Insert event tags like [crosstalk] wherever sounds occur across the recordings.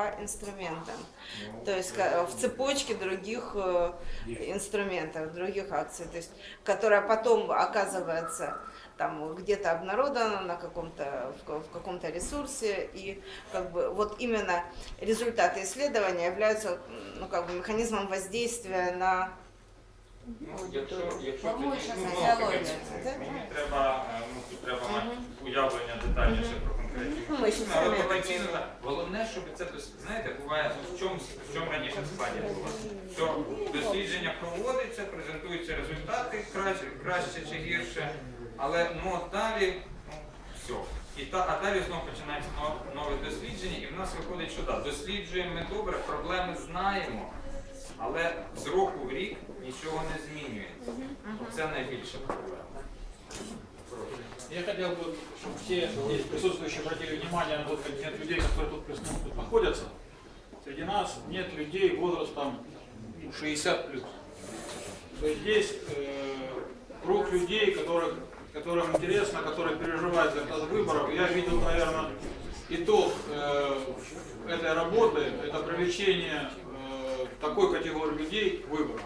по инструментам. То есть ка- в цепочке других э, инструментов, других акций, то есть, которая потом оказывается там где-то обнародована на каком-то в, ка- в каком-то ресурсе и как бы вот именно результаты исследования являются ну как бы механизмом воздействия на Ну, якщо, якщо Формуюча тоді, ну, соціологія. мені- Мені треба, е, ну, тут треба мати уявлення детальніше про конкретні Ну, ми ще Але самі потенційно Головне, щоб це знаєте, буває в чому в чому раніше складі було. Що дослідження проводиться, презентуються результати краще, краще чи гірше, але ну от далі ну, все. І та, а далі знову починається но- нове дослідження, і в нас виходить, що так, досліджуємо ми добре, проблеми знаємо, але з року в рік нічого не змінюється. Це найбільша проблема. Я хотел бы, чтобы все здесь присутствующие обратили внимание на тот континент людей, которые тут, прис- ну, тут находятся. Среди нас нет людей возрастом ну, 60 плюс. То есть здесь э, круг людей, которых, которым интересно, которые переживают за результат выборов. Я видел, наверное, итог э, этой работы, это привлечение э, такой категории людей к выборам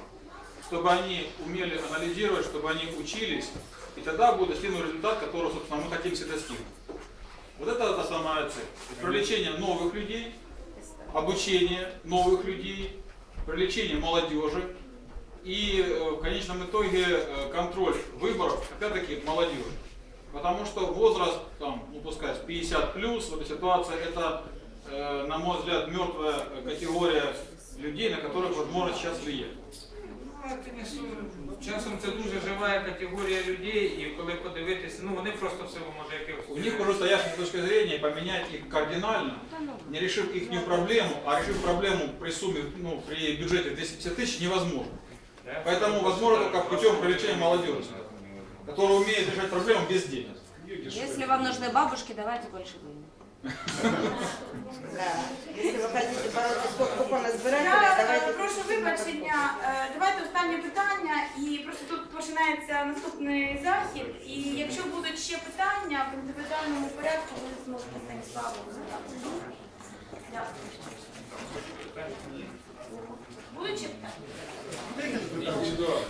чтобы они умели анализировать, чтобы они учились, и тогда будет достигнут результат, который, собственно, мы хотим все достигнуть. Вот это основная цель. То есть Привлечение новых людей, обучение новых людей, привлечение молодежи и э, в конечном итоге э, контроль выборов, опять-таки, молодежи. Потому что возраст, там, ну пускай 50 плюс в этой ситуации, это, э, на мой взгляд, мертвая категория людей, на которых возможно сейчас влиять. Ну, це не су- Часом це дуже жива категорія людей, і коли подивитися, ну вони просто в силу може якихось. У них уже стоящая точка зрения, и поменять их кардинально, не решив их проблему, а решив проблему при сумме, ну, при бюджете 250 тысяч, невозможно. Поэтому возможно только путем привлечения молодежи, которая умеет решать проблему без денег. Если вам нужны бабушки, давайте больше денег. [laughs] если вы хотите бороться с е, давайте прошу вибачення. Е, Давайте останнє питання, і просто тут починається наступний захід. І якщо будуть ще питання в індивідуальному порядку, ви зможете Станіславу задати. Дякую. Будуть ще питання?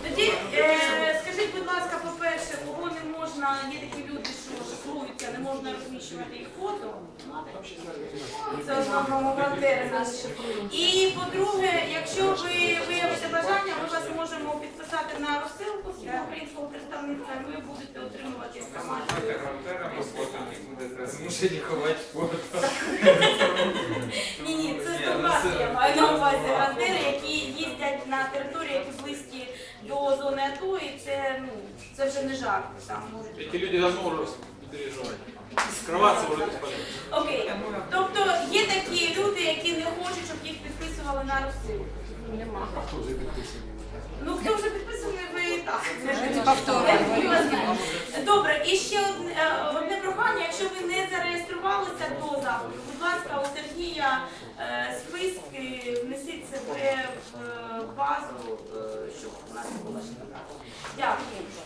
Тоді е, скажіть, будь ласка, по-перше, кого не можна, є такі люди, що шифруються, не можна розміщувати їх фото. Це. І по-друге, якщо ви виявите бажання, ми вас можемо підписати на розсилку з українського представництва, і ви будете отримувати інформацію. Змушені ховати фото. Ні, ні, це стоматки, я маю на увазі волонтери, які їздять на території, які близькі до зони АТО, і це, ну, це вже не жарт. Там можуть Эти люди давно уже не переживают. Скрываться уже бесполезно. Окей. Тобто є такі люди, які не хочуть, щоб їх підписували на розсилку. Нема. Ну хто вже підписаний, ви так. Добре, і ще одне, е, прохання, якщо ви не зареєструвалися до заходу, будь ласка, у Сергія е, списки внесіть себе в е, базу, щоб у нас не було ще Дякую.